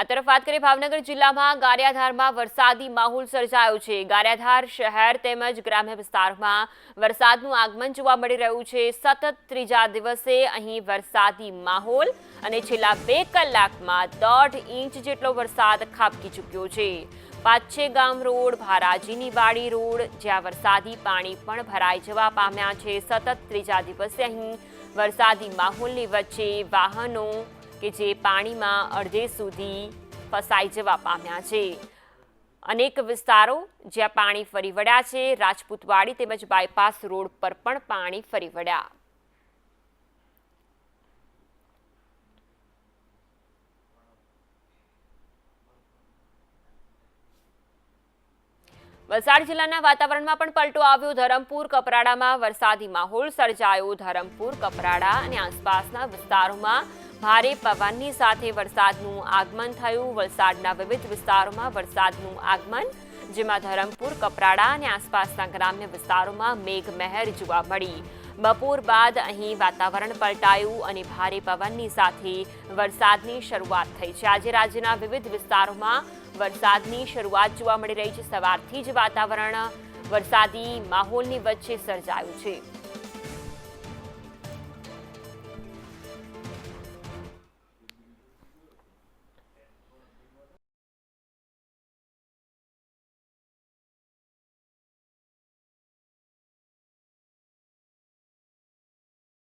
આ તરફ વાત કરીએ ભાવનગર જિલ્લામાં ગારિયાધારમાં વરસાદી માહોલ સર્જાયો છે. ગારિયાધાર શહેર તેમજ ગ્રામ્ય વિસ્તારમાં વરસાદનું આગમન જોવા મળી રહ્યું છે. સતત ત્રીજા દિવસે અહીં વરસાદી માહોલ અને છેલ્લા બે કલાકમાં દોઢ ઇંચ જેટલો વરસાદ ખાબકી ચૂક્યો છે. પાછે ગામ રોડ, ભારાજીની વાડી રોડ, જ્યાં વરસાદી પાણી પણ ભરાઈ જવા પામ્યા છે. સતત ત્રીજા દિવસે અહીં વરસાદી માહોલની વચ્ચે વાહનો કે જે પાણીમાં અડધે સુધી ફસાઈ જવા પામ્યા છે. અનેક વિસ્તારો જ્યાં પાણી ફરી વળ્યા છે, રાજપૂતવાડી તેમજ બાયપાસ રોડ પર પણ પાણી ફરી વળ્યા. વલસાડ જિલ્લાના વાતાવરણમાં પણ પલટો આવ્યો. ધરમપુર, કપરાડામાં વરસાદી માહોલ સર્જાયો. ધરમપુર, કપરાડા અને આસપાસના વિસ્તારોમાં ભારે પવનની સાથે વરસાદનું આગમન થયું. વલસાડના વિવિધ વિસ્તારોમાં વરસાદનું આગમન, જેમાં ધરમપુર, કપરાડા અને આસપાસના ગ્રામ્ય વિસ્તારોમાં મેઘમહેર જોવા મળી. બપોર બાદ અહીં વાતાવરણ પલટાયું અને ભારે પવનની સાથે વરસાદની શરૂઆત થઈ છે. આજે રાજ્યના વિવિધ વિસ્તારોમાં વરસાદની શરૂઆત જોવા મળી રહી છે. સવારથી જ વાતાવરણ વરસાદી માહોલની વચ્ચે સર્જાયું છે.